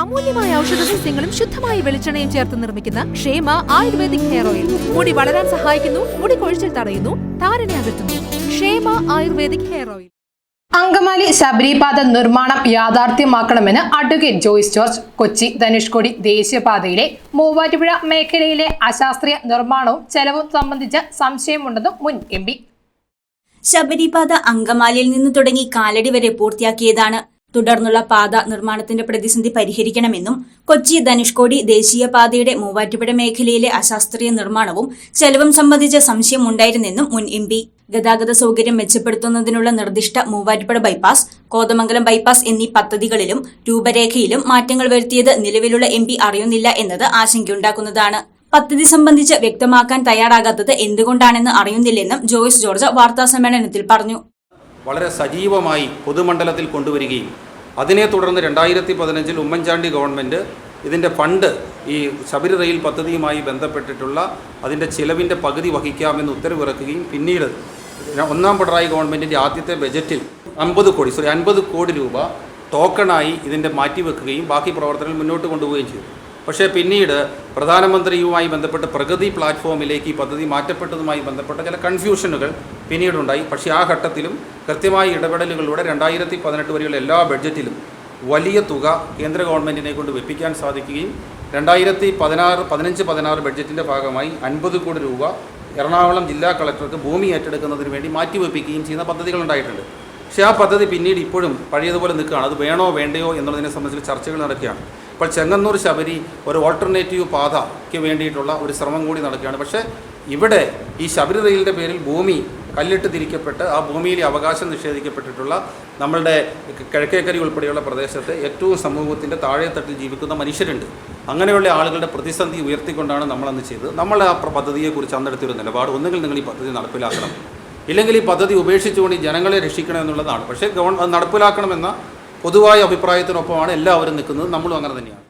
അമൂല്യമായ ഔഷധ സസ്യങ്ങളും ശുദ്ധമായ വെളിച്ചെണ്ണയും ചേർത്ത് നിർമ്മിക്കുന്ന ക്ഷേമ ആയുർവേദിക് ഹെയർ ഓയിൽ. മുടി വളരാൻ സഹായിക്കുന്നു മുടി കൊഴിച്ചിൽ തടയുന്നു താരനെ അകറ്റുന്നു. Kshema ayurvedic hair oil. Angamaly ശബരിപാത നിർമ്മാണം യാഥാർത്ഥ്യമാക്കണമെന്ന് അഡ്വക്കേറ്റ് ജോയ്സ് ജോർജ് കൊച്ചി ധനുഷ്കോടി ദേശീയപാതയിലെ മൂവാറ്റുപുഴ മേഖലയിലെ അശാസ്ത്രീയ നിർമ്മാണവും ചെലവും സംബന്ധിച്ച് സംശയമുണ്ടെന്നും മുൻ എം പി. ശബരിപാത അങ്കമാലിയിൽ നിന്ന് തുടങ്ങി കാലടി വരെ പൂർത്തിയാക്കിയതാണ് തുടർന്നുള്ള പാത നിർമ്മാണത്തിന്റെ പ്രതിസന്ധി പരിഹരിക്കണമെന്നും കൊച്ചി ധനുഷ്കോടി ദേശീയപാതയുടെ മൂവാറ്റുപുഴ മേഖലയിലെ അശാസ്ത്രീയ നിർമ്മാണവും ചെലവും സംബന്ധിച്ച സംശയമുണ്ടായിരുന്നെന്നും മുൻ എം പി. ഗതാഗത സൗകര്യം മെച്ചപ്പെടുത്തുന്നതിനുള്ള നിർദ്ദിഷ്ട മൂവാറ്റുപുഴ ബൈപ്പാസ് കോതമംഗലം ബൈപ്പാസ് എന്നീ പദ്ധതികളിലും രൂപരേഖയിലും മാറ്റങ്ങൾ വരുത്തിയത് നിലവിലുള്ള എം അറിയുന്നില്ല എന്നത് ആശങ്കയുണ്ടാക്കുന്നതാണ്. പദ്ധതി സംബന്ധിച്ച് വ്യക്തമാക്കാൻ തയ്യാറാകാത്തത് എന്തുകൊണ്ടാണെന്ന് അറിയുന്നില്ലെന്നും ജോയിസ് ജോർജ് വാർത്താസമ്മേളനത്തിൽ പറഞ്ഞു. വളരെ സജീവമായി പൊതുമണ്ഡലത്തിൽ കൊണ്ടുവരികയും അതിനെ തുടർന്ന് രണ്ടായിരത്തി പതിനഞ്ചിൽ ഉമ്മൻചാണ്ടി ഗവൺമെന്റ് ഇതിന്റെ ഫണ്ട് ഈ ശബരി റെയിൽ പദ്ധതിയുമായി ബന്ധപ്പെട്ടിട്ടുള്ള അതിന്റെ ചിലവിന്റെ പകുതി വഹിക്കാമെന്ന് ഉത്തരവിറക്കുകയും പിന്നീട് ഒന്നാം പിണറായി ഗവൺമെന്റിന്റെ ആദ്യത്തെ ബജറ്റിൽ അമ്പത് കോടി സോറി അൻപത് കോടി രൂപ ടോക്കണായി ഇതിന്റെ മാറ്റിവെക്കുകയും ബാക്കി പ്രവർത്തനങ്ങൾ മുന്നോട്ട് കൊണ്ടുപോവുകയും ചെയ്തു. പക്ഷേ പിന്നീട് പ്രധാനമന്ത്രിയുമായി ബന്ധപ്പെട്ട് പ്രഗതി പ്ലാറ്റ്ഫോമിലേക്ക് ഈ പദ്ധതി മാറ്റപ്പെട്ടതുമായി ബന്ധപ്പെട്ട ചില കൺഫ്യൂഷനുകൾ പിന്നീടുണ്ടായി. പക്ഷേ ആ ഘട്ടത്തിലും കൃത്യമായ ഇടപെടലുകളിലൂടെ രണ്ടായിരത്തി പതിനെട്ട് വരെയുള്ള എല്ലാ ബഡ്ജറ്റിലും വലിയ തുക കേന്ദ്ര ഗവൺമെന്റിനെ കൊണ്ട് വെപ്പിക്കാൻ സാധിക്കുകയും രണ്ടായിരത്തി പതിനാറ് പതിനഞ്ച് പതിനാറ് ബഡ്ജറ്റിന്റെ ഭാഗമായി അൻപത് കോടി രൂപ എറണാകുളം ജില്ലാ കളക്ടർക്ക് ഭൂമി ഏറ്റെടുക്കുന്നതിന് വേണ്ടി മാറ്റിവെപ്പിക്കുകയും ചെയ്യുന്ന പദ്ധതികൾ ഉണ്ടായിട്ടുണ്ട്. പക്ഷേ ആ പദ്ധതി പിന്നീട് ഇപ്പോഴും പഴയതുപോലെ നിൽക്കുകയാണ്. അത് വേണോ വേണ്ടയോ എന്നുള്ളതിനെ സംബന്ധിച്ച് ചർച്ചകൾ നടക്കുകയാണ്. ഇപ്പോൾ ചെങ്ങന്നൂർ ശബരി ഒരു ഓൾട്ടർനേറ്റീവ് പാതയ്ക്ക് വേണ്ടിയിട്ടുള്ള ഒരു ശ്രമം കൂടി നടക്കുകയാണ്. പക്ഷേ ഇവിടെ ഈ ശബരി റെയിലിന്റെ പേരിൽ ഭൂമി കല്ലിട്ട് തിരിക്കപ്പെട്ട് ആ ഭൂമിയിലെ അവകാശം നിഷേധിക്കപ്പെട്ടിട്ടുള്ള നമ്മളുടെ കിഴക്കേക്കരി ഉൾപ്പെടെയുള്ള പ്രദേശത്തെ ഏറ്റവും സമൂഹത്തിന്റെ താഴെത്തട്ടിൽ ജീവിക്കുന്ന മനുഷ്യരുണ്ട്. അങ്ങനെയുള്ള ആളുകളുടെ പ്രതിസന്ധി ഉയർത്തിക്കൊണ്ടാണ് നമ്മളന്ന് ചെയ്തത്. നമ്മൾ ആ പദ്ധതിയെക്കുറിച്ച് അന്നെടുത്തൊരു നിലപാട്. ഒന്നുകിൽ നിങ്ങൾ ഈ പദ്ധതി നടപ്പിലാക്കണം. ഇല്ലെങ്കിൽ ഈ പദ്ധതി ഉപേക്ഷിച്ചുകൊണ്ട് ഈ ജനങ്ങളെ രക്ഷിക്കണം എന്നുള്ളതാണ്. പക്ഷേ അത് നടപ്പിലാക്കണമെന്ന പൊതുവായ അഭിപ്രായത്തിനൊപ്പമാണ് എല്ലാവരും നിൽക്കുന്നത്. നമ്മളും അങ്ങനെ തന്നെയാണ്.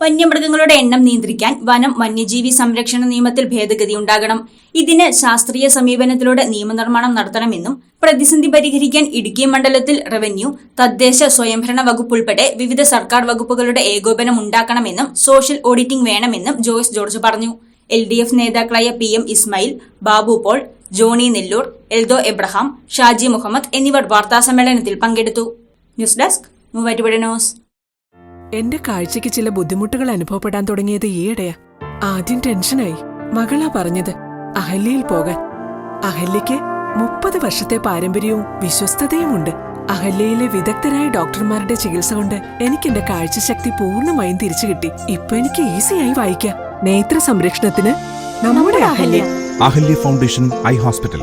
വന്യമൃഗങ്ങളുടെ എണ്ണം നിയന്ത്രിക്കാൻ വനം വന്യജീവി സംരക്ഷണ നിയമത്തിൽ ഭേദഗതി ഉണ്ടാകണം. ഇതിന് ശാസ്ത്രീയ സമീപനത്തിലൂടെ നിയമനിർമ്മാണം നടത്തണമെന്നും പ്രതിസന്ധി പരിഹരിക്കാൻ ഇടുക്കി മണ്ഡലത്തിൽ റവന്യൂ തദ്ദേശ സ്വയംഭരണ വകുപ്പ് ഉൾപ്പെടെ വിവിധ സർക്കാർ വകുപ്പുകളുടെ ഏകോപനം ഉണ്ടാക്കണമെന്നും സോഷ്യൽ ഓഡിറ്റിംഗ് വേണമെന്നും ജോയ്സ് ജോർജ് പറഞ്ഞു. എൽ നേതാക്കളായ പി എം ഇസ്മായിൽ ബാബു പോൾ ജോണി നെല്ലൂർ എൽദോ എബ്രഹാം ഷാജി മുഹമ്മദ് എന്നിവർ വാർത്താസമ്മേളനത്തിൽ പങ്കെടുത്തു. News desk Muvattupuzha news. എന്റെ കാഴ്ചയ്ക്ക് ചില ബുദ്ധിമുട്ടുകൾ അനുഭവപ്പെടാൻ തുടങ്ങിയത് ഈയിടെയാ. ആദ്യം ടെൻഷനായി. മകളാ പറഞ്ഞത് അഹല്യയിൽ പോകാൻ. അഹല്യയ്ക്ക് മുപ്പത് വർഷത്തെ പാരമ്പര്യവും വിശ്വസ്തതയുമുണ്ട്. അഹല്യയിലെ വിദഗ്ധരായ ഡോക്ടർമാരുടെ ചികിത്സ കൊണ്ട് എനിക്ക് എന്റെ കാഴ്ചശക്തി പൂർണമായും തിരിച്ചു കിട്ടി. ഇപ്പൊ എനിക്ക് ഈസിയായി വായിക്കാം. നേത്ര സംരക്ഷണത്തിന് നമ്മുടെ Ahalya. Ahalya foundation eye hospital.